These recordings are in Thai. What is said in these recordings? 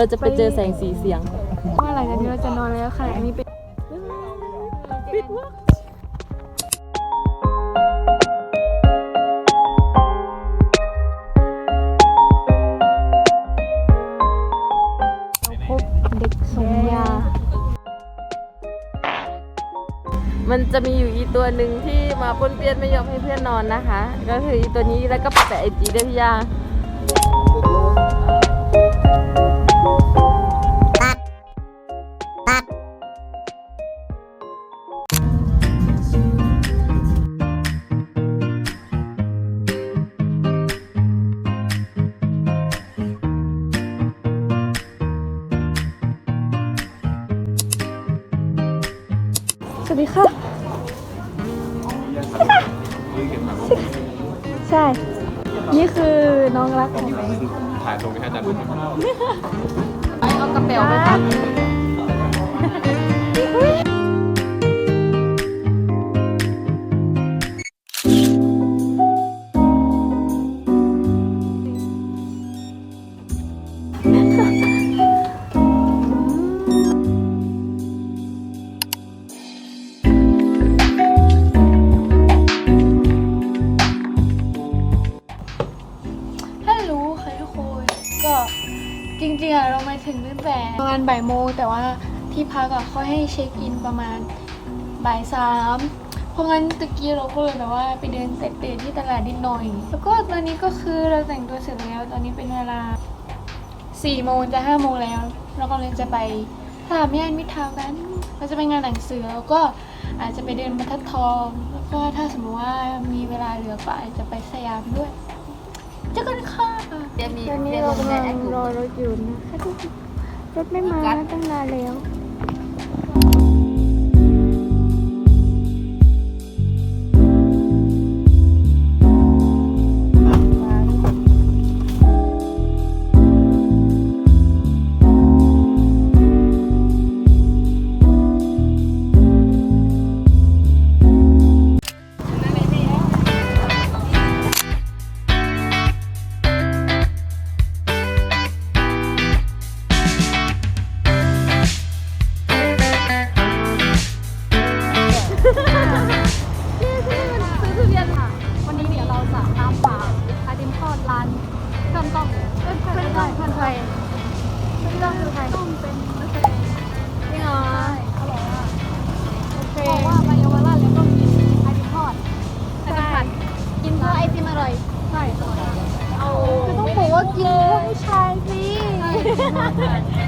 รมชาติเราจะไปเจอแสงสีเสียง ว่าหลังจากนี้เราจะนอนแล้วค่ะ อันนี้เป็นปิดวะพบเด็กส่งยามันจะมีอยู่อีตัวหนึ่งที่มาปนเปี้ยนไม่ยอมให้เพื่อนนอนนะคะ ก็คืออีตัวนี้แล้วก็แปะไอจีด้วยพี่ยา ที่พักอะเขาให้เช็คอินประมาณบ่ายสามเพราะงั้นตะกี้เราก็เลยแบบว่าไปเดินเสร็จเดินที่ตลาดนิดหน่อย แล้วก็ตอนนี้ก็คือเราแต่งตัวเสร็จแล้ว ตอนนี้เป็นเวลาสี่โมงจะห้าโมงแล้ว เราก็เลยจะไปสามย่านมิตรทาวน์กันเราจะไปงานหนังสือแล้วก็อาจจะไปเดินบรรทัดทอง แล้วก็ถ้าสมมติว่ามีเวลาเหลือก็อาจจะไปสยามด้วยเจอกันค่ะเดี๋ยวมีตอนนี้เดี๋ยวเราลงในกำลัแองปรอรถอยู่นะคะทุกคนรถไม่มาตั้งนานแล้ว Yeah.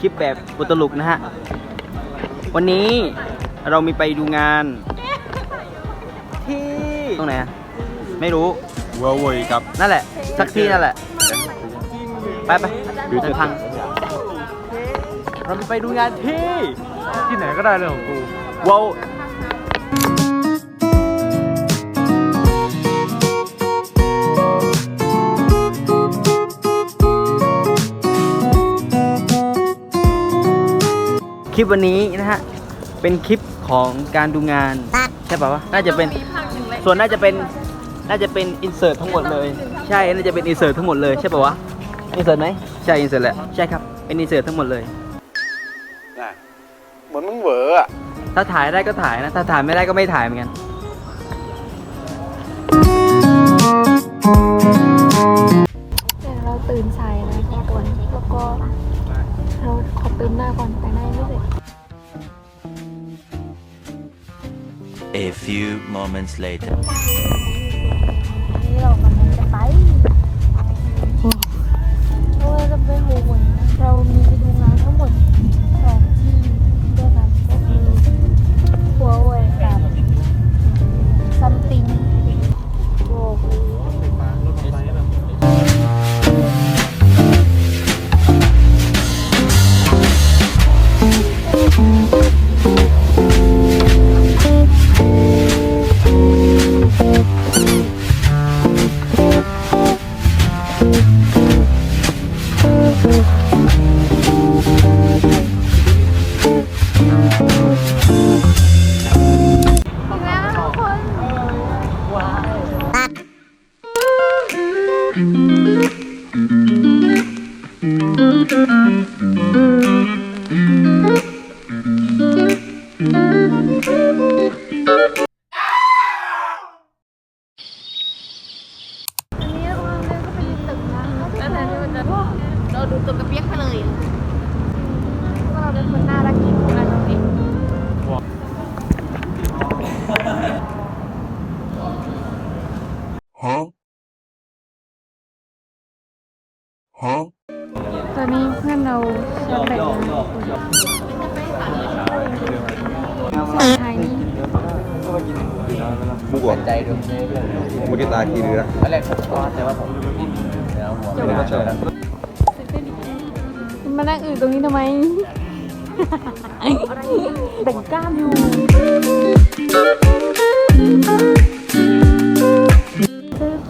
คลิปแบบอุตลุกนะฮะ วันนี้เรามีไปดูงานที่ตรงไหนอะไม่รู้ เวอร์เวยกับนั่นแหละ สักที่นั่นแหละ ไปไปดูจะพัง เรามีไปดูงานที่ที่ไหนก็ได้เรื่องของกูว้ คลิปวันนี้นะฮะ เป็นคลิปของการดูงาน ใช่ป่าวะน่าจะเป็นมีภาคหนึ่งเลยส่วนน่าจะเป็น น่าจะเป็นอินเสิร์ตทั้งหมดเลย ใช่ น่าจะเป็นอินเสิร์ตทั้งหมดเลยใช่ป่าวะ อินเสิร์ตไหมใช่ อินเสิร์ตแหละ ใช่ครับ เป็นอินเสิร์ตทั้งหมดเลยเหมือนมึงเหวออะถ้าถ่ายได้ก็ถ่ายนะ ถ้าถ่ายไม่ได้ก็ไม่ถ่ายเหมือนกัน แต่เราตื่นสายนะทุกคนแล้วก็ เราขอเติมหน้าก่อนแต่งหน้ายังไม่เสร็จ A few moments later. นี่เรากำลังจะไปเราจะไปหัวหวยนะเรามีไปดูงานทั้งหมด Thank you.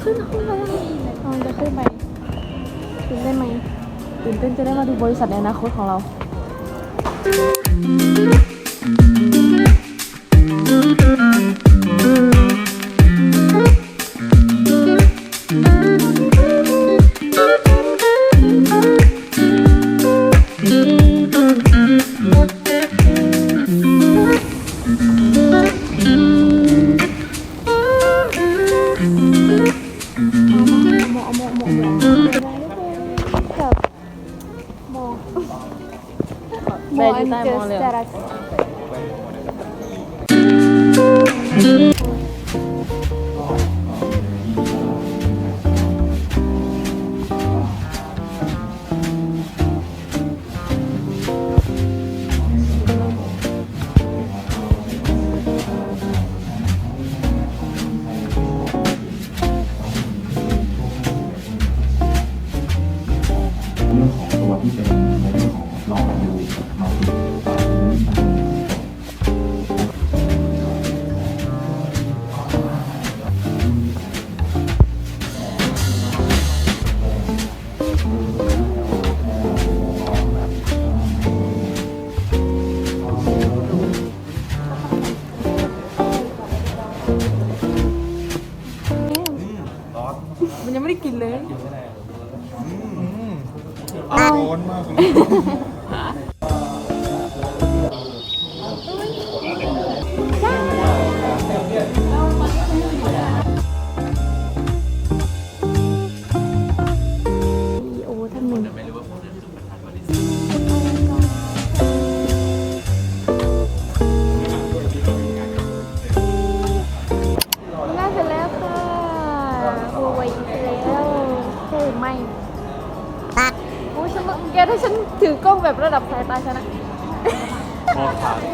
ขึ้นห้องแล้วเราจะขึ้นไปตื่นได้ไหมตื่นเต้นจะได้มาดูบริษัทในอนาคตของเรา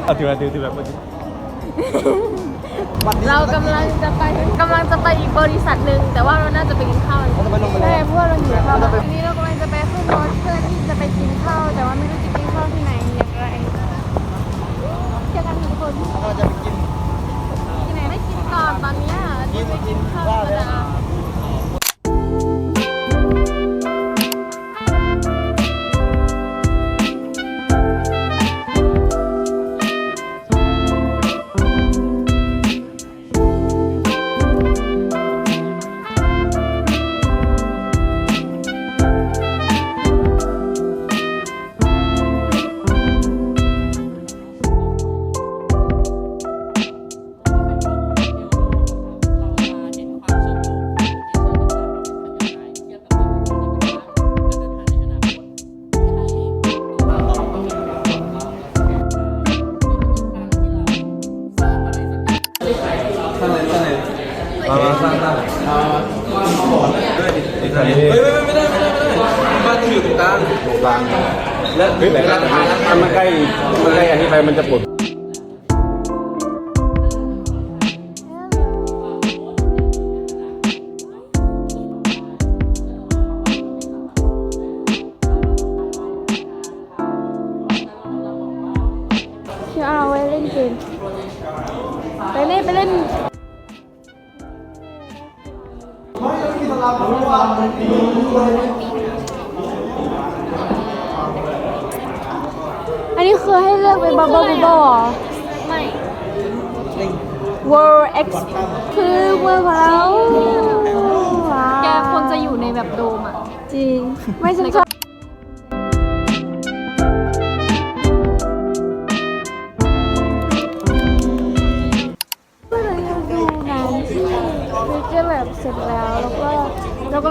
เอาถือถือถือแบบเมื่อกี้เรากำลังจะไปกำลังจะไปอีกบริษัทหนึ่งแต่ว่าเราน่าจะไปกินข้าวกันใช่เพราะว่าเราหิวข้าวทีนี้เรากำลังจะไปขึ้นรถเพื่อที่จะไปกินข้าวแต่ว่าไม่รู้จะกินข้าวที่ไหนอย่างไรเจอกันทุกคนเราจะไปกินที่ไหนไม่กินก่อนตอนเนี้ยจะไปกินข้าวธรรมดามา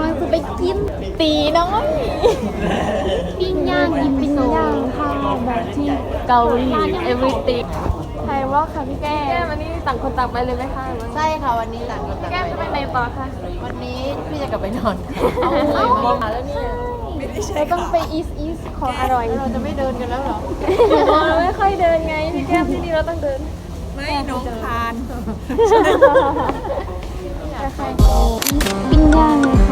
ลังจะไปกินตีน้อยปิ้งย่างกินปิ้งโซย่างค่ะแบบที่เกาหลี everything ไทยว่าค่ะพี่แก้แก้มอันนี้ต่างคนต่างไปเลยไหมคะหรือว่าใช่ค่ะวันนี้หลังจากแก้มจะไปไหนต่อคะวันนี้พี่จะกลับไปนอนเอาเอาแล้วเนี่ยเราต้องไปอีสอีสของอร่อยเราจะไม่เดินกันแล้วเหรอเราไม่ค่อยเดินไงพี่แก้มที่นี่เราต้องเดินปิ้งย่างเลยค่ะ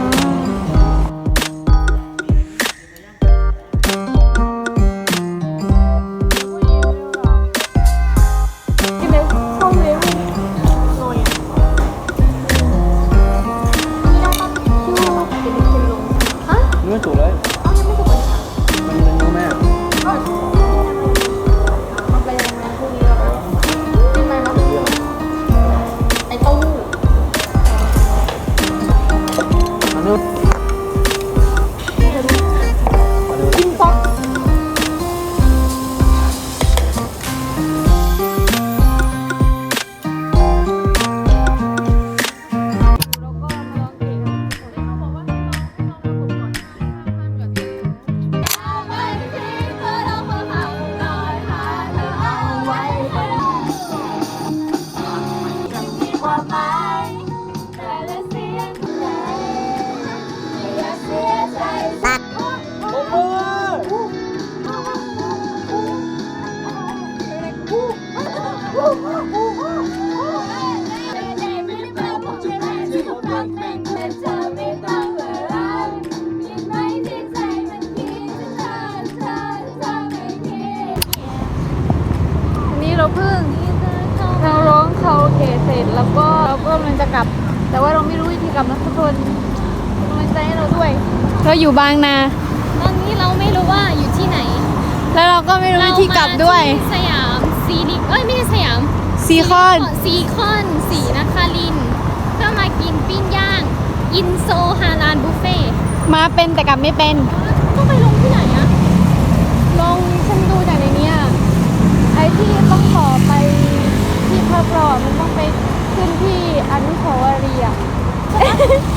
กลับนะทุกคนเป็นกำลังใจให้เราด้วย เราอยู่บางนา ตอนนี้เราไม่รู้ว่าอยู่ที่ไหนแล้วเราก็ไม่รู้วิธีกลับด้วย เรามาที่สยามซีริเอ้ยไม่ใช่สยามซีคอน ซีคอนสีนครินทร์เพื่อมากินปิ้งย่าง อินโซฮาลานบุฟเฟ่ต์มาเป็นแต่กลับไม่เป็น ต้องไปลงที่ไหนอะลองฉันดูจากในเนี้ยไอ้ที่ต้องขอไปที่พักเราอะมันต้องไปขึ้นที่อนุสาวรีย์อะ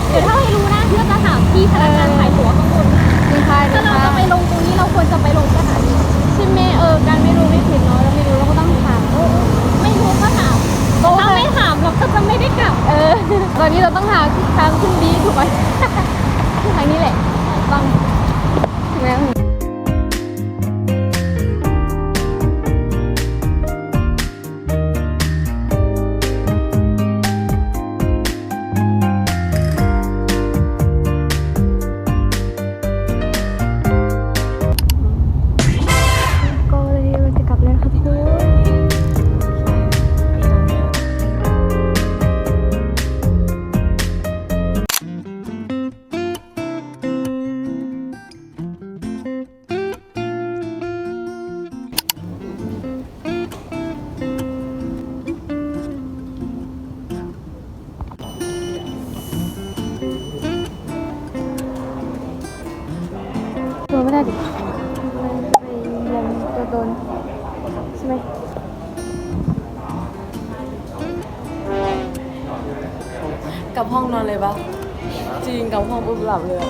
เดี๋ยวถ้าให้รู้นะพี่ก็จะถามพี่พนักงานขายตั๋วข้างบนมีใครถ้าเราจะไปลงตรงนี้เราควรจะไปลงสถานีใช่ไหมเออการไม่รู้ไม่ผิดเนาะเราไม่รู้เราก็ต้องถามไม่รู้ก็ถามถ้าไม่ถามเราก็จะไม่ได้กลับ เออ ตอนนี้เราต้องหาทางขึ้นบีถูกไหมทางนี้แหละ ไปยันตัวโดนใช่ไหมกับห้องนอนเลยปะจริงกับห้องปุ๊บหลับเลย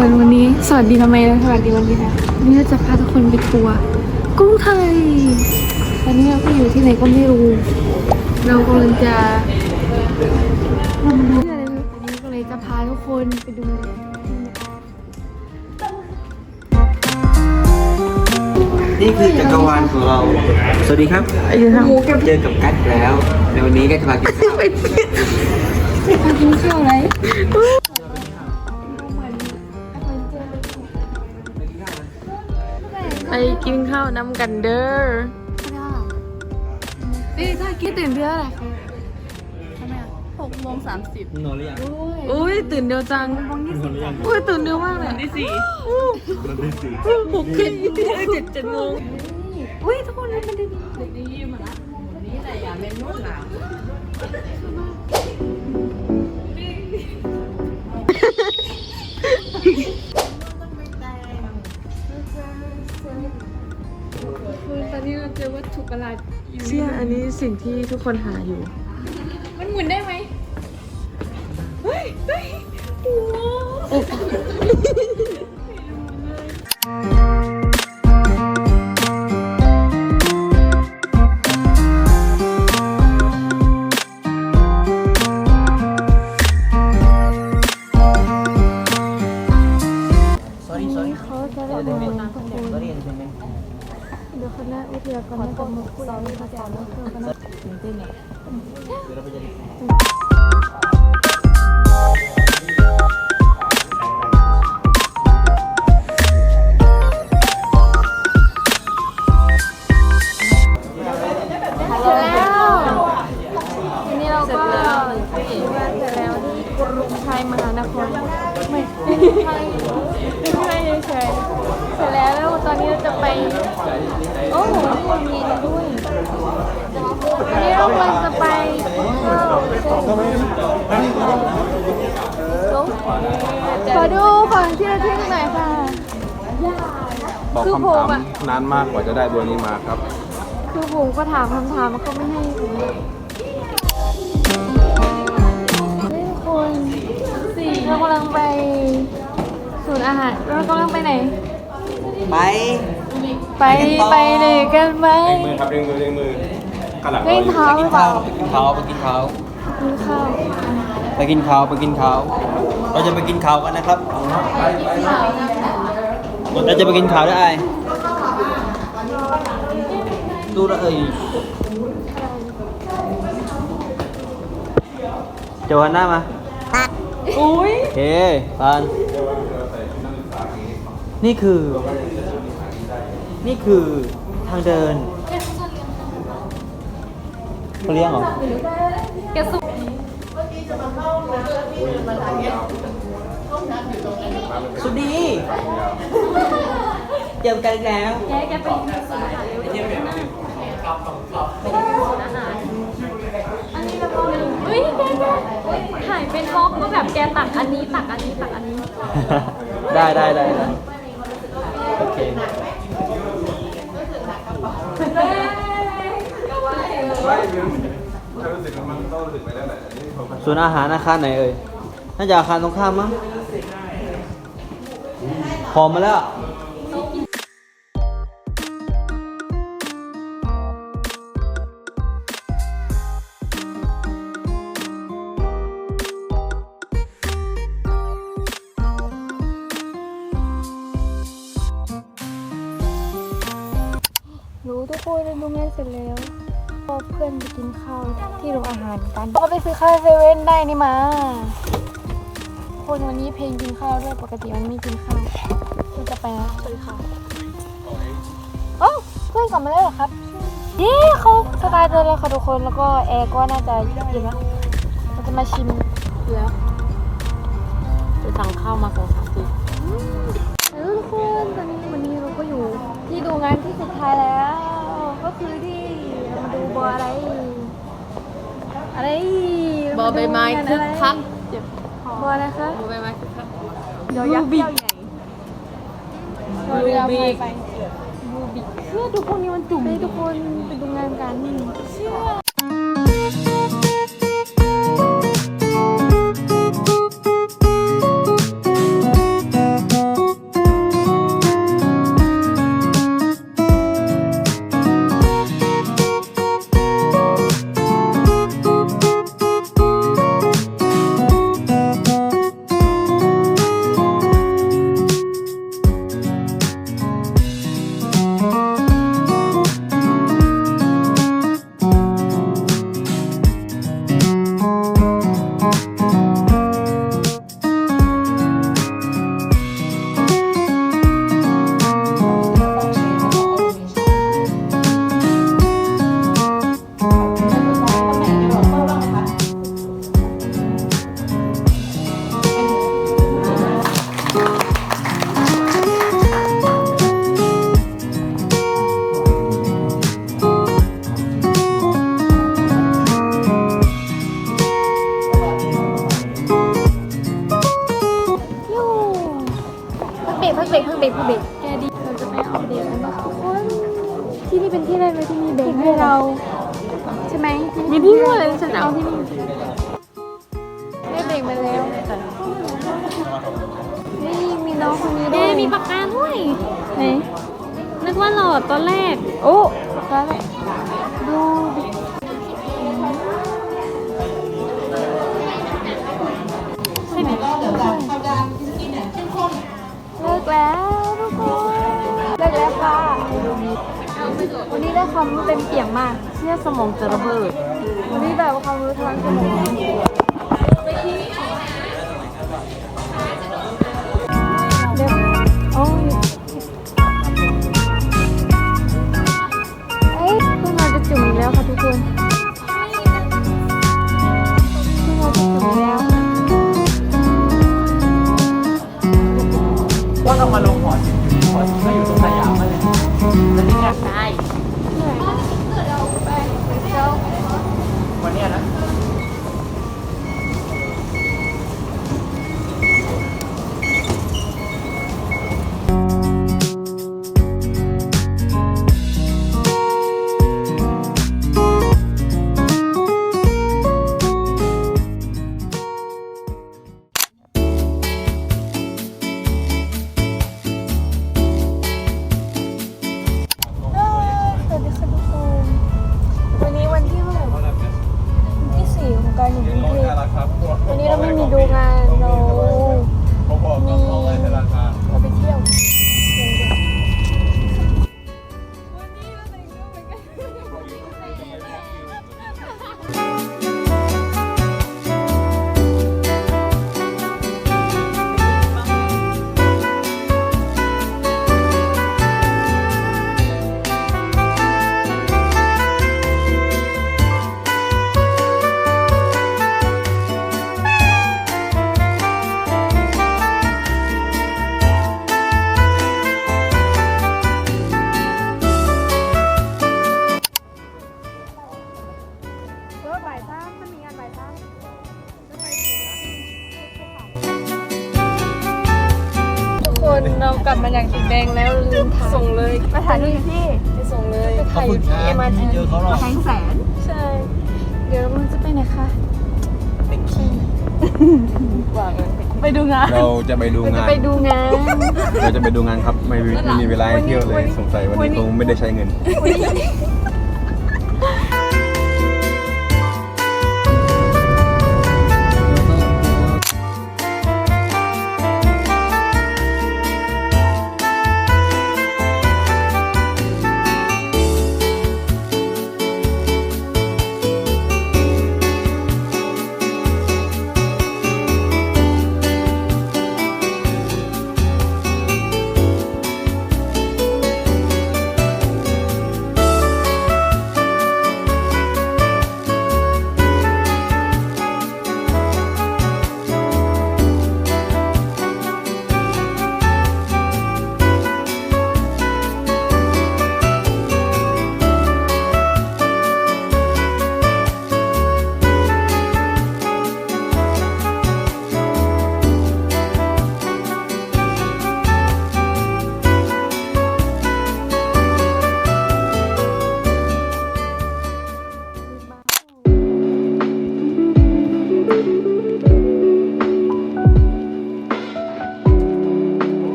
ค่ะทุกคนวันนี้สวัสดีทำไมนะสวัสดีวันนี้นะวันนี้เราจะพาทุกคนไปทัวร์กรุงไทยตอนนี้เราก็อยู่ที่ไหนก็ไม่รู้ เรากำลังจะทำดูอะไรไม่รู้วันนี้ก็เลยจะพาทุกคนไปดูนี่คือจักรวาลของเรา สวัสดีครับเจอกับกัดแล้วในวันนี้ก็จะมากินข้าวพากินข้าวอะไร กินข้าวน้ำกันเด้อเอ้ยถ้าคิดตื่นเพื่ออะไรคะหกโมงสามสิบนอนหรือยังอุ้ยตื่นเร็วจังอุ้ยตื่นเร็วมากเลยที่สี่หกขึ้นเจ็ดเจ็ดโมงอุ้ยทุกคนมันดีคือ จอวัตถุประหลาดอยู่เชื่ออันนี้สิ่งที่ทุกคนหาอยู่ มันหมุนได้ไหม sorry sorry เขาจะระบุคน sorry ใช่ไหม เดี๋ยวคณะวิทยากรน่าจะมาพูดอะไรภาษาแล้วคือคณะที นานมากกว่าจะได้ตัวนี้มาครับ คือผมก็ถามคำถามมันก็ไม่ให้ผมเฮ้ยทุกคนสี่เรากำลังไปศูนย์อาหารเรากำลังไปไหน ไป ไปไปไหนกันไหมเองมือครับเองมือเองมือเล่นเท้าหรือเปล่าไปกินข้าวไปกินข้าวกินข้าวไปกินข้าวไปกินข้าวเราจะไปกินข้าวกันนะครับเราจะไปกินข้าวได้ไอ ดูและเอ้ยเจอวันหน้ามาอุ้ยโอเคปานนี่คือ นี่คือทางเดินเขาเลี้ยงเหรอ แกสุกสวัสดี เจอกันอีกแล้วแกแกไปศูนย์อาหารเร็วๆนะไปศูนย์อาหารอันนี้เราก็เฮ้ยแกแกถ่ายเป็นบล็อกว่าแบบแกตักอันนี้ตักอันนี้ตักอันนี้ ได้ได้ได้ได้โอเคส่วนอาหารอาคารไหนเอ่ย น่าจะอาคารตรงข้ามมั้งพร้อมมาแล้วาหารกันก็ไปซื้อข้าวเซเว่นได้นี่มา คนวันนี้เพลงกินข้าวด้วยปกติมันไม่กินข้าวก็จะไปแล้วซื้อข้าวเอ้าเพื่อนกลับมาแล้วเหรอครับเย้เขาสตาร์ทแล้วค่ะทุกคนแล้วก็แอร์ก็น่าจะเย็นแล้วเราจะมาชิมแล้วจะสั่งข้าวมาสองสามทีทุกคนตอนนี้วันนี้เราก็อยู่ที่ดูงานที่สุดท้ายแล้ว ก็คือที่มาดูบออะไร อะไรบอใบไม้คึกคักบออะไรคะบอใบไม้คึกคักเดี๋ยวยักษ์ใหญ่เราเรือพายไปบูบิเชื่อทุกคนนี้มันจุ่มไปทุกคนไปดูงานกันเชื่อ เลยฉันเอาที่นี่ได้เบรกมาแล้วนี่มีน้องคนนี้ด้วยมีปากกาด้วย ไหนนึกว่าหลอดตอนแรก โอ้แล้วแหละดูดิใช่ไหมเลิกแล้วทุกคนเลิกแล้วค่ะ วันนี้ได้ความรู้เต็มเปี่ยมมากเชื่อสมองจะระเบิด รีแบบความรู้ทางสมอง อยู่กรุงเทพวันนี้เราไม่มีดูงาน เรากลับมาจากสีแดงแล้วลืมถ่ายส่งเลยมาถ่ายที่ที่จะส่งเลยไปถ่ายอยู่ที่เอ็มอาร์ทีเจอเขาหรอกแสงแสนใช่ เดี๋ยวมันจะไปไหนคะไปดูงานเราจะไปดูเราจะงาน ไปดูงาน เราจะไปดูงานครับ ไม่มีไม่มีเวลาให้เที่ยวเลย สงสัยวันนี้คงไม่ได้ใช้เงิน